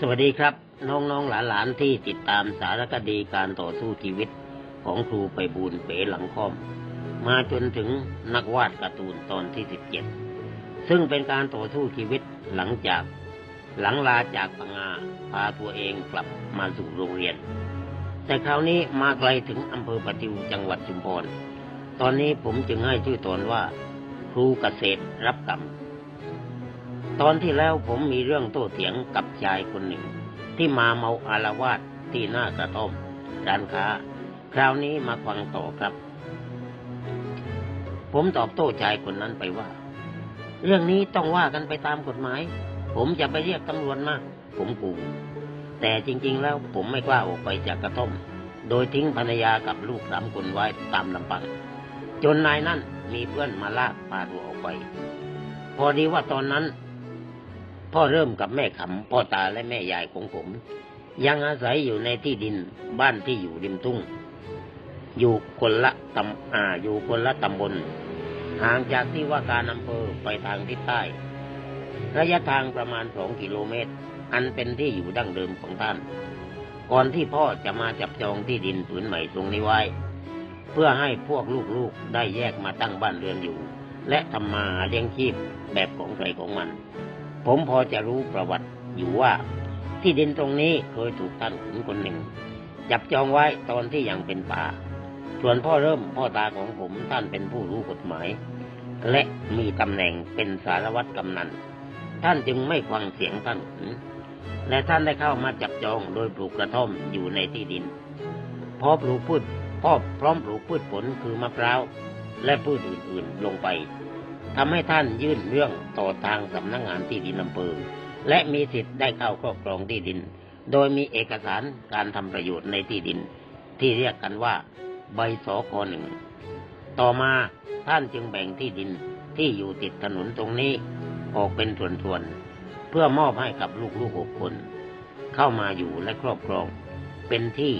สวัสดีครับ น้องๆหลานๆที่ติดตามสารคดีการต่อสู้ชีวิตของครูไปบูลเป๋หลังค่อม มาจนถึงนักวาดการ์ตูนตอนที่สิบเจ็ดซึ่งเป็นการต่อสู้ชีวิตหลังจาก หลังลาจากปังงาพาตัวเองกลับมาสู่โรงเรียน แต่คราวนี้มาไกลถึงอำเภอปะทิวจังหวัดชุมพรตอนนี้ผมจึงให้ชื่อตอนว่า ครูเกษตรรับกรรม ตอนที่แล้วผมมีเรื่องโต้เถียงกับชายคนหนึ่ง ที่มาเมาอารวาสที่หน้ากระท่อมร้านค้า คราวนี้มาฟังต่อครับ ผมตอบโต้ชายคนนั้นไปว่า เรื่องนี้ต้องว่ากันไปตามกฎหมาย ผมจะไปเรียกตำรวจมา ผมกูแต่จริง ๆ แล้วผมไม่กล้าออกไปจากกระท่อม โดยทิ้งภรรยากับลูกสามคนไว้ตามลำพัง จนนายนั่นมีเพื่อนมาลากพาตัวออกไป พอดีว่าตอนนั้น พ่อเริ่มกับแม่ขำพ่อตาและแม่ยายของผม ยังอาศัยอยู่ในที่ดินบ้านที่อยู่ริมทุ่ง อยู่คนละตำอ่าอยู่คนละตำบลห่างจากที่ว่าการอำเภอไปทางทิศใต้ ระยะทางประมาณสองกิโลเมตร อันเป็นที่อยู่ดั้งเดิมของท่าน ก่อนที่พ่อจะมาจับจองที่ดินผืนใหม่ตรงนี้ไว้ เพื่อให้พวกลูกๆได้แยกมาตั้งบ้านเรือนอยู่ และทำมาหาเลี้ยงชีพแบบของใครของมัน ผมพอจะรู้ประวัติอยู่ว่า ที่ดินตรงนี้เคยถูกท่านขุนคนหนึ่ง จับจองไว้ตอนที่ยังเป็นป่า ส่วนพ่อเริ่มพ่อตาของผมท่านเป็นผู้รู้กฎหมาย และมีตำแหน่งเป็นสารวัตรกำนัน ท่านจึงไม่ฟังเสียงท่านขุนและท่านได้เข้ามาจับจองโดยปลูกกระท่อมอยู่ในที่ดินพอปลูกพืชพ่อพร้อมปลูกพืชผลคือมะพร้าวและพืชอื่นๆลงไป ทำให้ท่านยื่นเรื่องต่อทางสำนักงงานที่ดินอำเภอ และมีสิทธิ์ได้เข้าครอบครองที่ดิน โดยมีเอกสารการทำประโยชน์ในที่ดิน ที่เรียกกันว่า ใบสคหนึ่ง ต่อมาท่านจึงแบ่งที่ดินที่อยู่ติดถนนตรงนี้ออกเป็นส่วนๆ เพื่อมอบให้กับลูกๆหกคน เข้ามาอยู่และครอบครอง เป็นที่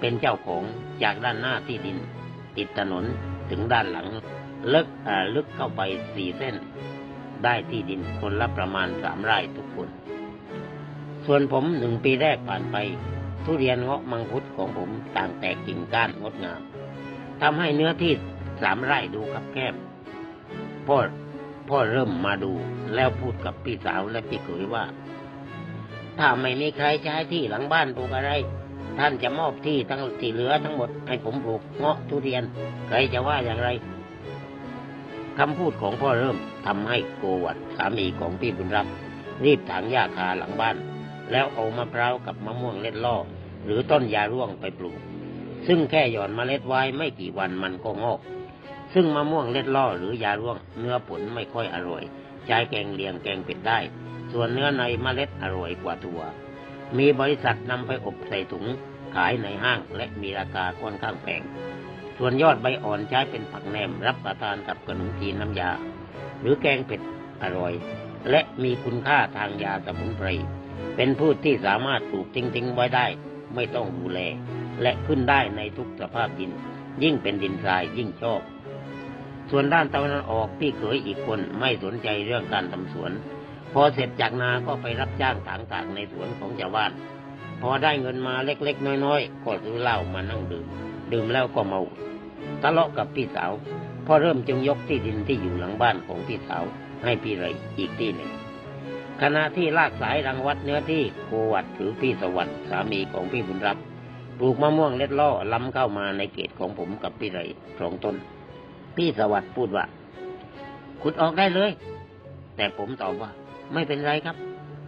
เป็นเจ้าของจากด้านหน้าที่ดิน ติดถนนถึงด้านหลัง ลึกอ่าลึกเข้าไปสี่เส้น ได้ที่ดินคนละประมาณสามไร่ทุกคน ส่วนผมหนึ่งปีแรกผ่านไป ทุเรียนเงาะมังคุดของผมต่างแตกกิ่งก้านงดงามทำให้เนื้อที่สามไร่ดูคับแคบพ่อพ่อเริ่มมาดูแล้วพูดกับพี่สาวและพี่เขยว่า ถ้าไม่มีใครใช้ที่หลังบ้านปลูกอะไร ท่านจะมอบที่ทั้งที่เหลือทั้งหมดให้ผมปลูกเงาะทุเรียน ใครจะว่าอย่างไร คำพูดของพ่อเริ่มทำให้โกวัดสามีของพี่บุญรับรีบถางหญ้าคาหลังบ้าน แล้วเอามะพร้าวกับมะม่วงเล็ดล่อ หรือต้นยาร่วงไปปลูก ซึ่งแค่หย่อนเมล็ดไว้ไม่กี่วันมันก็งอก ซึ่งมะม่วงเล็ดล่อหรือยาร่วง เนื้อผลไม่ค่อยอร่อยใช้แกงเลียงแกงเป็ดได้ ส่วนเนื้อในเมล็ดอร่อยกว่าตัว มีบริษัทนำไปอบใส่ถุงขายในห้างและมีราคาค่อนข้างแพง ส่วนยอดใบอ่อนใช้เป็นผักแหนมรับประทานกับขนมจีนน้ำยา หรือแกงเผ็ดอร่อย และมีคุณค่าทางยาสมุนไพร เป็นพืชที่สามารถปลูกทิ้งๆไว้ได้ ไม่ต้องดูแล และขึ้นได้ในทุกสภาพดิน ยิ่งเป็นดินทรายยิ่งชอบ ส่วนด้านตะวันออกพี่เขยอีกคนไม่สนใจเรื่องการทำสวน พอเสร็จจากนาก็ไปรับจ้างถางถางในสวนของชาวบ้านพอได้เงินมาเล็กๆ น้อยๆ ก็ซื้อเหล้ามานั่งดื่ม ดื่มแล้วก็เมา ทะเลาะกับพี่สาวพอเริ่มจึงยกที่ดินที่อยู่หลังบ้านของพี่สาวให้พี่ไรอีกที่หนึ่งขณะที่ลากสายรังวัดเนื้อที่โกวัดหรือพี่สวัสดิ์สามีของพี่บุญรับปลูกมะม่วงเล็ดล่อล้ำเข้ามาในเขตของผมกับพี่ไรสองต้น พี่สวัสดิ์พูดว่าขุดออกได้เลย แต่ผมตอบว่า ไม่เป็นไรครับ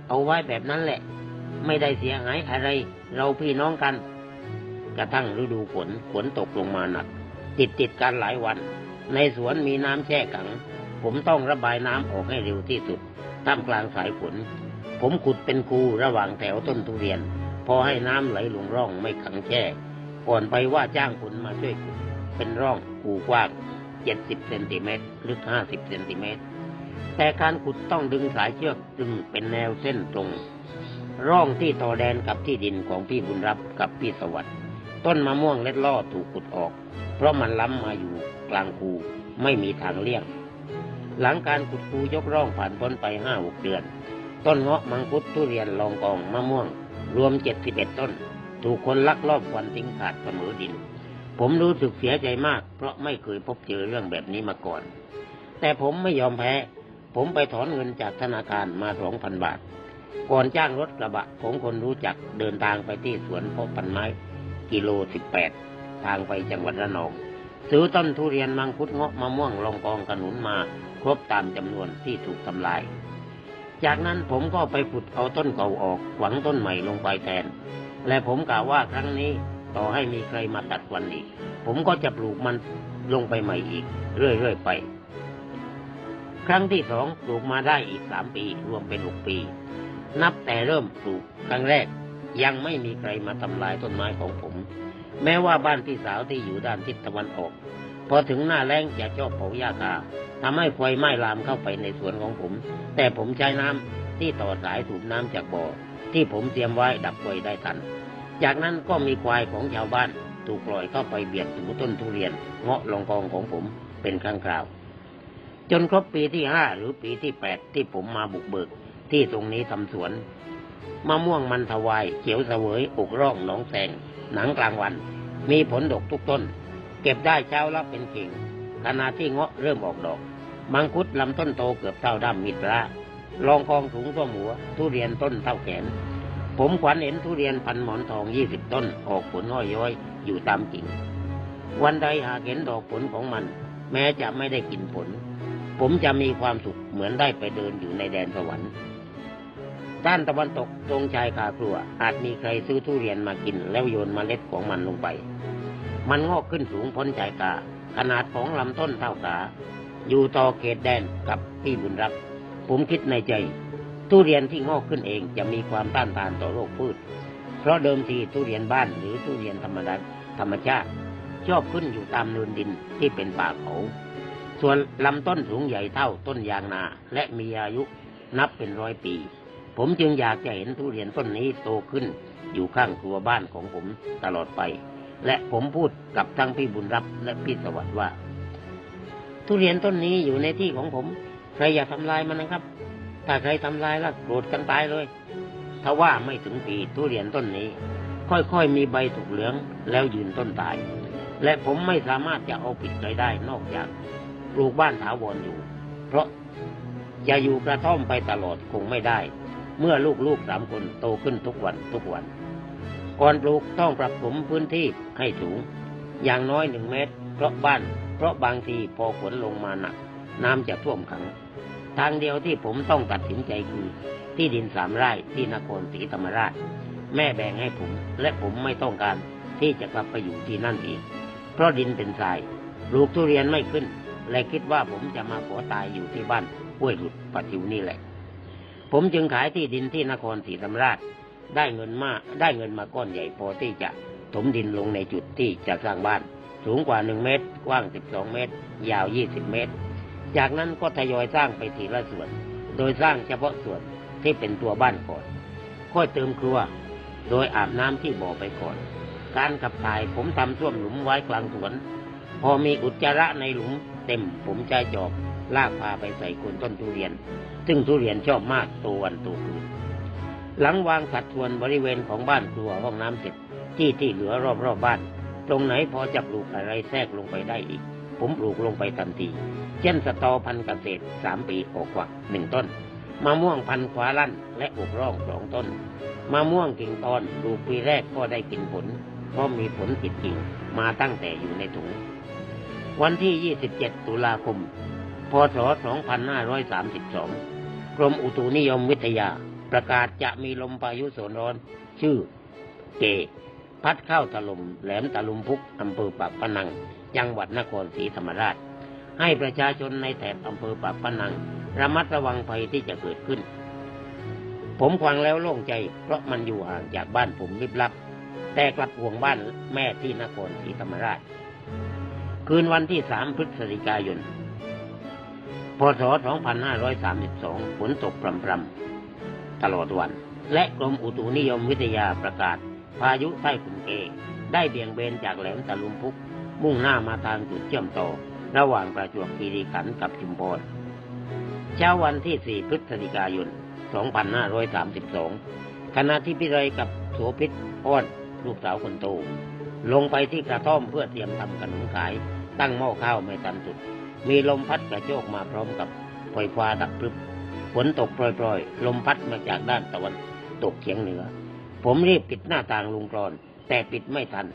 เอาไว้แบบนั้นแหละ ไม่ได้เสียหายอะไร เราพี่น้องกัน กระทั่งฤดูฝนฝนตกลงมาหนัก ติดติดกันหลายวัน ในสวนมีน้ำแช่ขัง ผมต้องระบายน้ำออกให้เร็วที่สุด ท่ามกลางสายฝน ผมขุดเป็นคูระหว่างแถวต้นทุเรียน พอให้น้ำไหลลงร่องไม่ขังแช่ ก่อนไปว่าจ้างคนมาช่วยขุด เป็นร่องคูกว้าง 70เซนติเมตรลึก 50เซนติเมตร แต่การขุดต้องดึงสายเชือกดึงเป็นแนวเส้นตรง ร่องที่ต่อแดนกับที่ดินของพี่บุญรับกับพี่สวัสดิ์ต้นมะม่วงเล็ดล่อถูกขุดออก เพราะมันล้ำมาอยู่กลางคูไม่มีทางเลี่ยง หลังการขุดคูยกร่องผ่านพ้นไปห้าหกเดือน ต้นเงาะมังคุดทุเรียนลองกองมะม่วง รวมเจ็ดสิบเอ็ดต้น ถูกคนลักลอบควันทิ้งขาดเสมอดิน ผมรู้สึกเสียใจมาก เพราะไม่เคยพบเจอเรื่องแบบนี้มาก่อน แต่ผมไม่ยอมแพ้ ผมไปถอนเงินจากธนาคารมาสองพันบาท ก่อนจ้างรถกระบะของคนรู้จักเดินทางไปที่สวนเพาะพันไม้ กิโลสิบแปด ทางไปจังหวัดระนองซื้อต้นทุเรียนมังคุดเงาะมะม่วงลองกองกระหนุนมาครบตามจำนวนที่ถูกทำลาย จากนั้นผมก็ไปขุดเอาต้นเก่าออกหวังต้นใหม่ลงไปแทน และผมกล่าวว่าครั้งนี้ต่อให้มีใครมาตัดวันอีกผมก็จะปลูกมันลงไปใหม่อีก เรื่อยๆไป ครั้งที่สองปลูกมาได้อีกสามปีรวมเป็นหกปี นับแต่เริ่มปลูกครั้งแรก ยังไม่มีใครมาทำลายต้นไม้ของผม แม้ว่าบ้านพี่สาวที่อยู่ด้านทิศตะวันออก พอถึงหน้าแล้งจะชอบเผาหญ้าคาทำให้ไฟไหม้ลามเข้าไปในสวนของผม แต่ผมใช้น้ำที่ต่อสายสูบน้ำจากบ่อ ที่ผมเตรียมไว้ดับไฟได้ทัน จากนั้นก็มีควายของชาวบ้านถูกปล่อยเข้าไปเบียดถูต้นทุเรียนเงาะลองกองของผมเป็นครั้งคราว จนครบปีที่ห้าหรือปีที่แปดที่ผมมาบุกเบิก ที่ตรงนี้ทำสวน มะม่วงมันถวายเขียวเสวยอกร่องหนองแสง หนังกลางวัน มีผลดกทุกต้น เก็บได้เช้าละเป็นเข่งขณะที่เงาะเริ่มออกดอก มังคุดลำต้นโตเกือบเท่าด้ามมิตรละลองกองถุงท่วมหัว ทุเรียนต้นเท่าแขน ผมขวัญเห็นทุเรียนพันหมอนทองยี่สิบต้น ออกผลห้อยย้อยอยู่ตามกิ่ง วันใดหากเห็นดอกผลของมัน แม้จะไม่ได้กินผล ผมจะมีความสุขเหมือนได้ไปเดินอยู่ในแดนสวรรค์ ด้านตะวันตกตรงชายคาครัว อาจมีใครซื้อทุเรียนมากิน แล้วโยนเมล็ดของมันลงไป มันงอกขึ้นสูงพ้นชายคาขนาดของลำต้นเท่าขา อยู่ต่อเขตแดนกับพี่บุญรัก ผมคิดในใจ ทุเรียนที่งอกขึ้นเองจะมีความต้านทานต่อโรคพืช เพราะเดิมทีทุเรียนบ้านหรือทุเรียนธรรมดาธรรมชาติ ชอบขึ้นอยู่ตามนินดินที่เป็นป่าเขา ส่วนลำต้นสูงใหญ่เท่าต้นยางนา และมีอายุนับเป็นร้อยปี ผมจึงอยากจะเห็นทุเรียนต้นนี้โตขึ้น อยู่ข้างครัวบ้านของผมตลอดไป และผมพูดกับทั้งพี่บุญรับและพี่สวัสดิ์ว่า ทุเรียนต้นนี้อยู่ในที่ของผม ใครอย่าทำลายมันนะครับ ถ้าใครทำลายแล้วโกรธกันตายเลยถ้าว่าไม่ถึงปีทุเรียนต้นนี้ ค่อยๆมีใบถูกเหลืองแล้วยืนต้นตาย และผมไม่สามารถจะเอาผิดใครได้นอกจากปลูกบ้านถาวรอยู่ เพราะจะอยู่กระท่อมไปตลอดคงไม่ได้ เมื่อลูกๆสามคนโตขึ้นทุกวันทุกวัน ก่อนปลูกต้องปรับผมพื้นที่ให้สูง อย่างน้อยหนึ่งเมตร เพราะบ้าน เพราะบางทีพอฝนลงมาหนัก น้ำจะท่วมขัง ทางเดียวที่ผมต้องตัดสินใจคือที่ดินสามไร่ที่นครศรีธรรมราช แม่แบ่งให้ผม และผมไม่ต้องการที่จะกลับไปอยู่ที่นั่นอีก เพราะดินเป็นทรายปลูกทุเรียนไม่ขึ้น และคิดว่าผมจะมาขอตายอยู่ที่บ้านห้วยหลุดปัจจุบันนี่แหละ ผมจึงขายที่ดินที่นครศรีธรรมราช ได้เงินมาได้เงินมาก้อนใหญ่พอที่จะถมดินลงในจุดที่จะสร้างบ้าน สูงกว่าหนึ่งเมตร กว้างสิบสองเมตร ยาวยี่สิบเมตร จากนั้นก็ทยอยสร้างไปทีละส่วน โดยสร้างเฉพาะส่วนที่เป็นตัวบ้านก่อน ค่อยเติมครัว โดยอาบน้ำที่บ่อไปก่อน การขับถ่ายผมทำส้วมหลุมไว้กลางสวน พอมีอุจจาระในหลุมเต็มผมใช้จอบ ลากพาไปใส่คนต้นทุเรียน ซึ่งทุเรียนชอบมากตัววันตัวคืน หลังวางสัดส่วนบริเวณของบ้านครัวห้องน้ำเสร็จที่ที่เหลือรอบๆบบ้าน ตรงไหนพอจะปลูกอะไรแทรกลงไปได้อีก ผมปลูกลงไปทันที เช่นสตอพันธุ์เกษตรสามปีออกกวักหนึ่งต้นมะม่วงพันธุ์ขวาลั่นและอกร่องสองต้นมะม่วงกิ่งตอนปลูกปีแรกก็ได้กินผลเพราะมีผลติดกิ่งมาตั้งแต่อยู่ในถุงวันที่ 27 ตุลาคม พศ 2532 กรมอุตุนิยมวิทยา ประกาศจะมีลมพายุโซนร้อน ชื่อเก พัดเข้าถล่มแหลมตะลุมพุกอำเภอปากพนัง จังหวัดนครศรีธรรมราช ให้ประชาชนในแถบอำเภอปากพนัง ระมัดระวังภัยที่จะเกิดขึ้น ผมฟังแล้วโล่งใจ เพราะมันอยู่ห่างจากบ้านผมลิบลับ แต่กลับห่วงบ้านแม่ที่นครศรีธรรมราช คืนวันที่สามพฤศจิกายน พศ 2532 ฝนตกพรำๆ ตลอดวัน และกรมอุตุนิยมวิทยาประกาศ พายุใต้ฝุ่นเอ ได้เบี่ยงเบนจากแหลมตะลุมพุก มุ่งหน้ามาทางจุดเชื่อมต่อ ระหว่างประจวบคีรีขันธ์กับชุมพรเช้าวันที่ 4 พฤศจิกายน 2532ขณะที่พี่ไรกับโสพิษอ้อนลูกสาวคนโต ลงไปที่กระท่อมเพื่อเตรียมทำขนมขาย ตั้งหม้อข้าวไม่ทันสุด มีลมพัดกระโชกมาพร้อมกับปล่อยฟ้าดับพรึบฝนตกโปรยๆ ลมพัดมาจากด้านตะวันตกเฉียงเหนือ ผมรีบปิดหน้าต่างลุงกรอน แต่ปิดไม่ทัน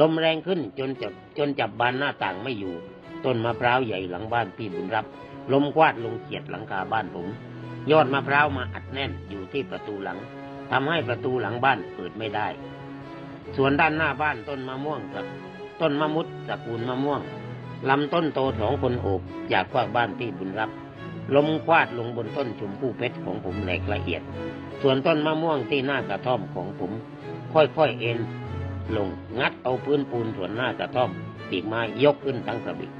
ลมแรงขึ้นจนจับจนจับบานหน้าต่างไม่อยู่ ต้นมะพร้าวใหญ่หลังบ้านพี่บุญรับ ลมกวาดลงเขียดหลังคาบ้านผม ยอดมะพร้าวมาอัดแน่นอยู่ที่ประตูหลังทำให้ประตูหลังบ้านเปิดไม่ได้ ส่วนด้านหน้าบ้านต้นมะม่วงกับ ต้นมะมุดตระกูลมะม่วง ลำต้นโตสองคนโอบจากกว้างบ้านพี่บุญรับลมควาดลงบนต้นชมพู่เพชรของผมแหลกละเอียด ส่วนต้นมะม่วงที่หน้ากระท่อมของผม ค่อยๆเอ็นลงงัดเอาพื้นปูนส่วนหน้ากระท่อมปีกไม้ยกขึ้นทั้งกระบิก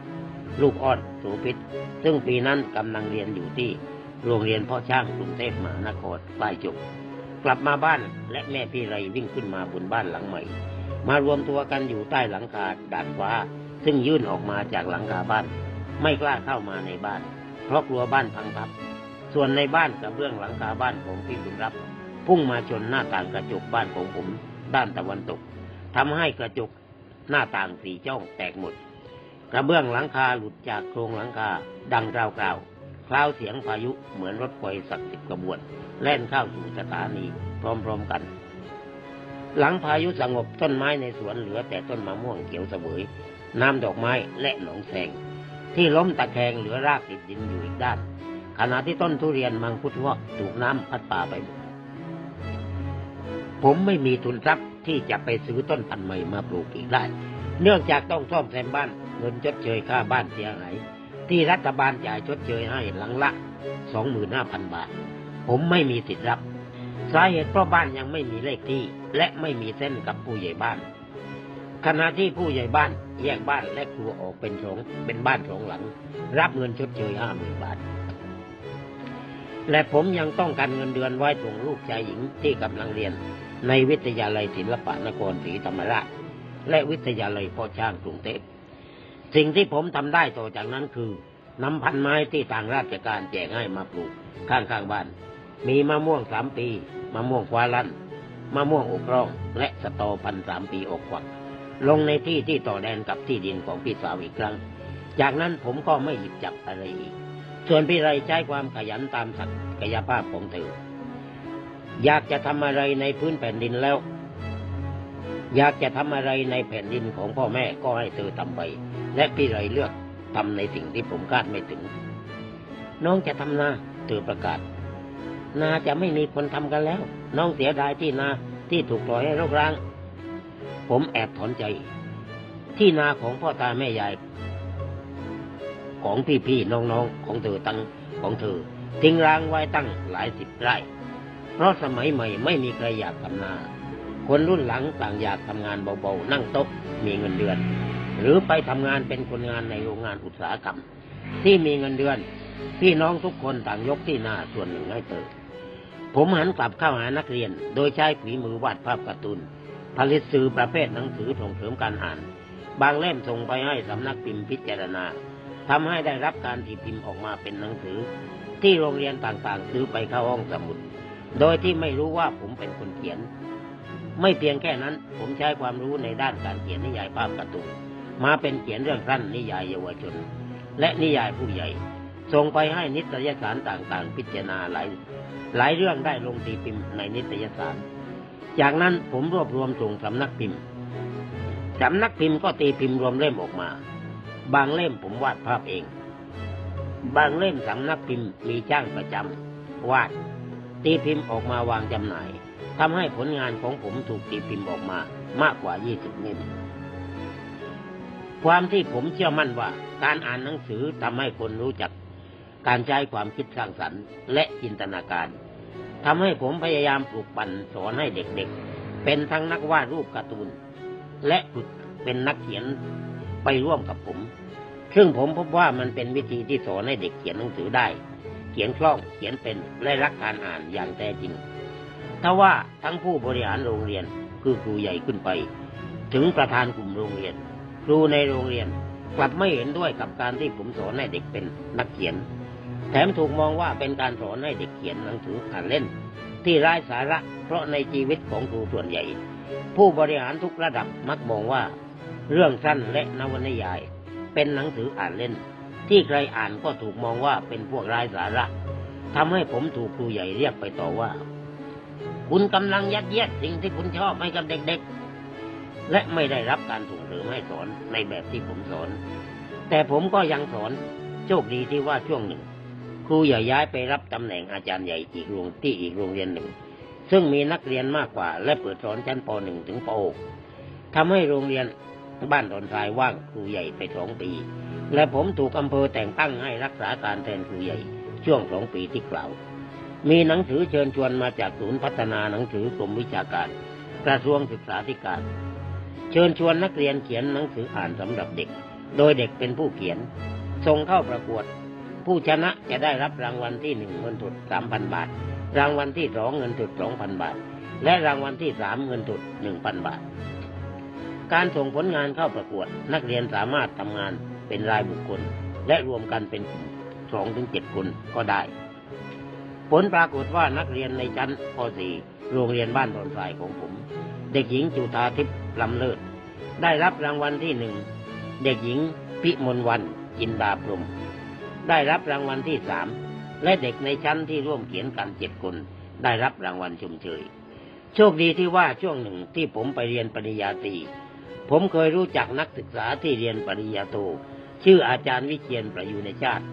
ลูกอ้อนโสพิษซึ่งปีนั้นกำลังเรียนอยู่ที่โรงเรียนพ่อช่างกรุงเทพมหานครใกล้จบกลับมาบ้านและแม่พี่ไรวิ่งขึ้นมาบนบ้านหลังใหม่ มารวมตัวกันอยู่ใต้หลังคาดาดฟ้า ซึ่งยื่นออกมาจากหลังคาบ้าน ไม่กล้าเข้ามาในบ้าน เพราะกลัวบ้านพังทับ ส่วนในบ้านกับเบื้องหลังคาบ้านของพี่บุญรับ พุ่งมาชนหน้าต่างกระจกบ้านของผม ด้านตะวันตกทำให้กระจกหน้าต่างสี่ช่องแตกหมด กระเบื้องหลังคาหลุดจากโครงหลังคาดังกราวกราวคล้าวเสียงพายุเหมือนรถไฟสักสิบกระบวนแล่นเข้าสู่สถานีพร้อมๆกัน หลังพายุสงบต้นไม้ในสวนเหลือแต่ต้นมะม่วงเขียวเสวย น้ำดอกไม้และหนองแสง ที่ล้มตะแคงเหลือรากติดดินอยู่อีกด้าน ขณะที่ต้นทุเรียนมังคุดงาะถูกน้ำพัดป่าไปหมดผมไม่มีทุนทรัพย์ที่จะไปซื้อต้นพันธุ์ใหม่มาปลูกอีกได้ เนื่องจากต้องซ่อมแซมบ้านเงินชดเชยค่าบ้านเสียหายที่รัฐบาลจ่ายชดเชยให้หลังละสองหมื่นห้าพันบาท ผมไม่มีสิทธิ์รับ สาเหตุเพราะบ้านยังไม่มีเลขที่ และไม่มีเส้นกับผู้ใหญ่บ้าน ขณะที่ผู้ใหญ่บ้านแยกบ้านและครัวออกเป็นสองเป็นบ้านสองหลัง รับเงินชดเชยห้าหมื่นบาท และผมยังต้องการเงินเดือนไว้ส่งลูกชายหญิงที่กำลังเรียน ในวิทยาลัยศิลปะนครศรีธรรมราช และวิทยาลัยพ่อช่างกรุงเทพสิ่งที่ผมทำได้ต่อจากนั้นคือนำพันไม้ที่ทางราชการแจกให้มาปลูกข้างๆบ้าน มีมะม่วงสามปีมะม่วงควาลันมะม่วงอกร่อง และสตอพันสามปีอกขวัก ลงในที่ที่ต่อแดนกับที่ดินของพี่สาวอีกครั้ง จากนั้นผมก็ไม่หยิบจับอะไรอีก ส่วนพี่ไรใช้ความขยันตามศักยภาพของเธอ อยากจะทำอะไรในพื้นแผ่นดินแล้ว อยากจะทำอะไรในแผ่นดินของพ่อแม่ก็ให้เธอทำไป และพี่ไรเลือกทำในสิ่งที่ผมคาดไม่ถึง น้องจะทำนาเธอประกาศ นาจะไม่มีคนทำกันแล้ว น้องเสียดายที่นาที่ถูกปล่อยให้รกร้าง ผมแอบถอนใจ ที่นาของพ่อตาแม่ยาย ของพี่ๆน้องๆของเธอตั้งของเธอ ทิ้งร้างไว้ตั้งหลายสิบไร่ เพราะสมัยใหม่ไม่มีใครอยากทำนา คนรุ่นหลังต่างอยากทำงานเบาๆ นั่งโต๊ะมีเงินเดือน หรือไปทำงานเป็นคนงานในโรงงานอุตสาหกรรม ที่มีเงินเดือน พี่น้องทุกคนต่างยกที่นาส่วนหนึ่งให้เธอผมหันกลับเข้าหานักเรียน โดยใช้ฝีมือวาดภาพการ์ตูน ผลิตสื่อประเภทหนังสือส่งเสริมการอ่าน บางเล่มส่งไปให้สำนักพิมพ์พิจารณาทำให้ได้รับการตีพิมพ์ออกมาเป็นหนังสือ ที่โรงเรียนต่างๆ ซื้อไปเข้าห้องสมุด โดยที่ไม่รู้ว่าผมเป็นคนเขียน ไม่เพียงแค่นั้นผมใช้ความรู้ในด้านการเขียนนิยายภาพการ์ตูนมาเป็นเขียนเรื่องสั้นนิยายเยาวชน และนิยายผู้ใหญ่ส่งไปให้นิตยสารต่างๆ พิจารณาหลายหลายเรื่องได้ลงตีพิมพ์ในนิตยสาร จากนั้นผมรวบรวมส่งสำนักพิมพ์ สำนักพิมพ์ก็ตีพิมพ์รวมเล่มออกมา บางเล่มผมวาดภาพเอง บางเล่มสำนักพิมพ์มีจ้างประจำวาด ตีพิมพ์ออกมาวางจำหน่ายทำให้ผลงานของผมถูกตีพิมพ์ออกมามากกว่า 20 เล่ม ความที่ผมเชื่อมั่นว่า การอ่านหนังสือทำให้คนรู้จัก การใช้ความคิดสร้างสรรค์ และจินตนาการ ทำให้ผมพยายามปลูกปั่นสอนให้เด็กๆ เป็นทั้งนักวาดรูปการ์ตูน และฝึกเป็นนักเขียนไปร่วมกับผม ซึ่งผมพบว่ามันเป็นวิธีที่สอนให้เด็กเขียนหนังสือได้ เขียนคล่องเขียนเป็นและรักการอ่านอย่างแท้จริงถ้าว่าทั้งผู้บริหารโรงเรียนคือครูใหญ่ขึ้นไป ถึงประธานกลุ่มโรงเรียน ครูในโรงเรียนกลับไม่เห็นด้วยกับการที่ผมสอนให้เด็กเป็นนักเขียน แถมถูกมองว่าเป็นการสอนให้เด็กเขียนหนังสืออ่านเล่น ที่ไร้สาระ เพราะในชีวิตของครูส่วนใหญ่ ผู้บริหารทุกระดับมักมองว่า เรื่องสั้นและนวนิยาย เป็นหนังสืออ่านเล่น ที่ใครอ่านก็ถูกมองว่าเป็นพวกไร้สาระทำให้ผมถูกครูใหญ่เรียกไปต่อว่า คุณกำลังยัดเยียดสิ่งที่คุณชอบให้กับเด็กๆ และไม่ได้รับการส่งเสริมให้สอนในแบบที่ผมสอน แต่ผมก็ยังสอนโชคดีที่ว่าช่วงหนึ่ง ครูใหญ่ย้ายไปรับตำแหน่งอาจารย์ใหญ่อีกโรงที่อีกโรงเรียนหนึ่ง ซึ่งมีนักเรียนมากกว่า และเปิดสอนชั้นป .1 ถึงป .6 ทำให้โรงเรียนบ้านดอนทรายว่างครูใหญ่ไปสองปี และผมถูกอำเภอแต่งตั้งให้รักษาการแทนครูใหญ่ช่วงสองปีที่กล่าว มีหนังสือเชิญชวนมาจากศูนย์พัฒนาหนังสือกรมวิชาการ กระทรวงศึกษาธิการ เชิญชวนนักเรียนเขียนหนังสืออ่านสำหรับเด็ก โดยเด็กเป็นผู้เขียนส่งเข้าประกวด ผู้ชนะจะได้รับรางวัลที่หนึ่งเงินสดสามพันบาท รางวัลที่สองเงินสดสองพันบาท และรางวัลที่สามเงินสดหนึ่งพันบาท การส่งผลงานเข้าประกวด นักเรียนสามารถทำงานเป็นรายบุคคล และรวมกันเป็นกลุ่มสองถึงเจ็ดคนก็ได้ ผลปรากฏว่านักเรียนในชั้นป .4 โรงเรียนบ้านดอนทรายของผม เด็กหญิงจุธาทิพย์ลำเลิศได้รับรางวัลที่หนึ่งเด็กหญิงพิมลวันจินดาพรม ได้รับรางวัลที่สามและเด็กในชั้นที่ร่วมเขียนกันเจ็ดคน ได้รับรางวัลชมเชย โชคดีที่ว่าช่วงหนึ่งที่ผมไปเรียนปริญญาตรีผมเคยรู้จักนักศึกษาที่เรียนปริญญาโทชื่ออาจารย์วิเชียนประยูในชาติ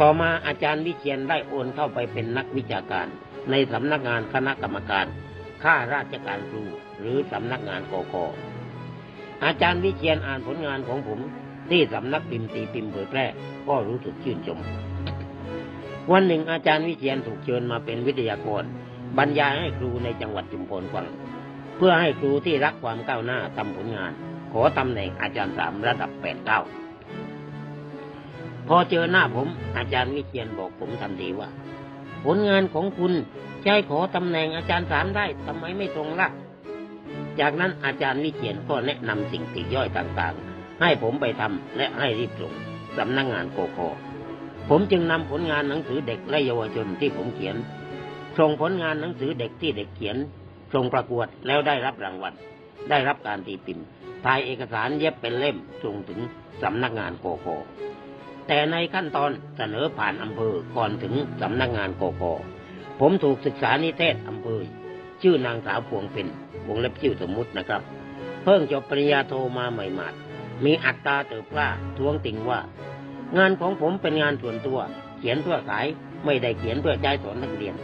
ต่อมาอาจารย์วิเชียนได้โอนเข้าไปเป็นนักวิชาการ ในสำนักงานคณะกรรมการข้าราชการครูหรือสำนักงานกกอาจารย์วิเชียนอ่านผลงานของผม ที่สำนักพิมพ์ตีพิมพ์เผยแพร่ก็รู้สึกชื่นชม วันหนึ่งอาจารย์วิเชียนถูกเชิญมาเป็นวิทยากร บรรยายให้ครูในจังหวัดจุมพรฟัง เพื่อให้ครูที่รักความก้าวหน้าทำผลงาน ขอตำแหน่งอาจารย์สามระดับแปดเก้าพอเจอหน้าผม อาจารย์วิเชียนบอกผมทันทีว่า ผลงานของคุณใช้ขอตำแหน่งอาจารย์สามได้ทำไมไม่ตรงล่ะจากนั้นอาจารย์วิเชียนก็แนะนำสิ่งติย่อยต่างๆ ให้ผมไปทำและให้รีบส่งสำนักงงานโกโคผมจึงนำผลงานหนังสือเด็กและเยาวชนที่ผมเขียน ส่งผลงานหนังสือเด็กที่เด็กเขียน ส่งประกวดแล้วได้รับรางวัล ได้รับการตีพิมพ์ถ่ายเอกสารเย็บเป็นเล่มส่งถึงสำนักงานโกโคแต่ในขั้นตอนเสนอผ่านอำเภอก่อนถึงสำนักงานโกโคผมถูกศึกษานิเทศอำเภอ ชื่อนางสาวพวงเป็นวงเล็บชื่อสมมุตินะครับ เพิ่งจบปริญญาโทมาใหม่ๆ มีอัตราเติบกล้าทวงติงว่า งานของผมเป็นงานส่วนตัว เขียนเพื่อขายไม่ได้เขียนเพื่อใจสอนนักเรียน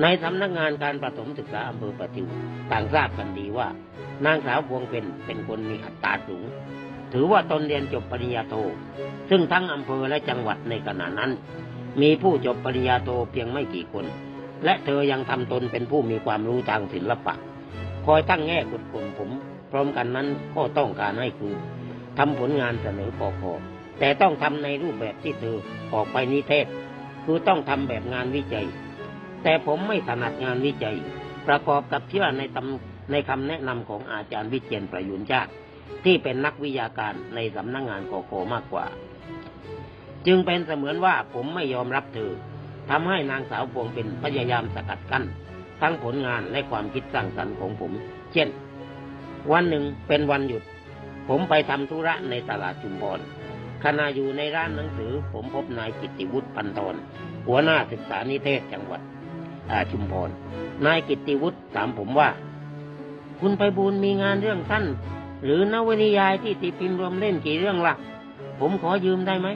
ในสำนักงานการประถมศึกษาอำเภอประทิวต่างทราบกันดีว่า นางสาวพวงเป็นเป็นคนมีอัตราสูง ถือว่าตนเรียนจบปริญญาโท ซึ่งทั้งอำเภอและจังหวัดในขณะนั้น มีผู้จบปริญญาโทเพียงไม่กี่คน และเธอยังทำตนเป็นผู้มีความรู้ทางศิลปะ คอยตั้งแง่กดกลุ่มผม พร้อมกันนั้นก็ต้องการให้ครูทำผลงานเสนอปอคอแต่ต้องทำในรูปแบบที่เธอออกไปนิเทศ คือต้องทำแบบงานวิจัย แต่ผมไม่ถนัดงานวิจัย ประกอบกับเชื่อในตำในคำแนะนำของอาจารย์วิเชียนประยุนชาติที่เป็นนักวิทยาการในสำนักงงานกโกมากกว่า จึงเป็นเสมือนว่าผมไม่ยอมรับเธอทำให้นางสาวพวงเป็นพยายามสกัดกั้นทั้งผลงานและความคิดสร้างสรรค์ของผม เช่น วันหนึ่งเป็นวันหยุด ผมไปทำธุระในตลาดชุมพรขณะอยู่ในร้านหนังสือ ผมพบนายกิติวุฒิพันธรหัวหน้าศึกษานิเทศจังหวัดชุมพรนายกิติวุฒิถามผมว่า คุณไปบูลมีงานเรื่องสั้นหรือนวนิยายที่ตีพิมพ์รวมเล่นกี่เรื่องละ่ะ ผมขอยืมได้ไหม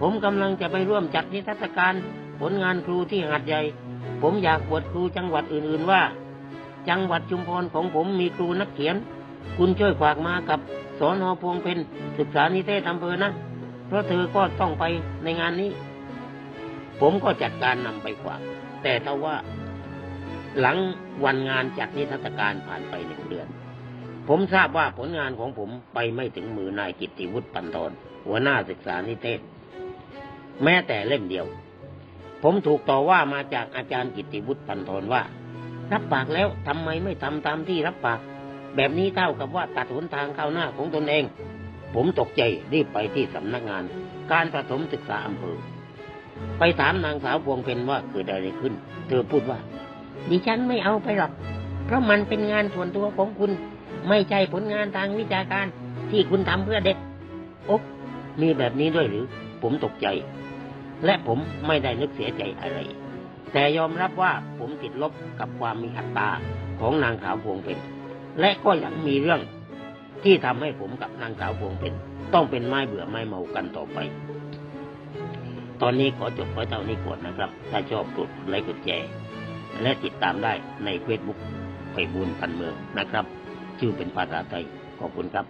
ผมกำลังจะไปร่วมจัดนิทรรศการ ผลงานครูที่หัดใหญ่ ผมอยากบวดครูจังหวัดอื่นๆว่า จังหวัดชุมพรของผมมีครูนักเขียน คุณช่วยฝากมากับสอนอพวงเพนศึกษานิเทศอำเภอนะ เพราะเธอก็ต้องไปในงานนี้ ผมก็จัดการนำไปฝาก แต่ถ้าว่าหลังวันงานจัดนิทรรศการผ่านไปหนึ่งเดือน ผมทราบว่าผลงานของผมไปไม่ถึงมือนายกิตติวุฒิปันทรหัวหน้าศึกษานิเทศ แม้แต่เล่มเดียว ผมถูกต่อว่ามาจากอาจารย์กิตติวุฒิปันทรว่า รับปากแล้วทำไมไม่ทำตามที่รับปาก แบบนี้เท่ากับว่าตัดหนทางเข้าหน้าของตนเอง ผมตกใจรีบไปที่สำนักงาน การประถมศึกษาอำเภอ ไปถามนางสาวพวงเพนว่าเกิดอะไรขึ้น เธอพูดว่า ดิฉันไม่เอาไปหรอก เพราะมันเป็นงานส่วนตัวของคุณ ไม่ใช่ผลงานทางวิชาการที่คุณทำเพื่อเด็กโอ๊ะมีแบบนี้ด้วยหรือ ผมตกใจ และผมไม่ได้นึกเสียใจอะไร แต่ยอมรับว่าผมติดลบกับความมีอัตตาของนางสาวพวงเพนและก็ยังมีเรื่องที่ทำให้ผมกับนางสาวพวงเพนต้องเป็นไม้เบื่อไม้เมากันต่อไป ตอนนี้ขอจบไว้เท่านี้ก่อนนะครับ ถ้าชอบกดไลค์กดแชร์และติดตามได้ในเฟซบุ๊กไพบูลย์พันเมืองนะครับ ชื่อเป็นภาษาไทยขอบคุณครับ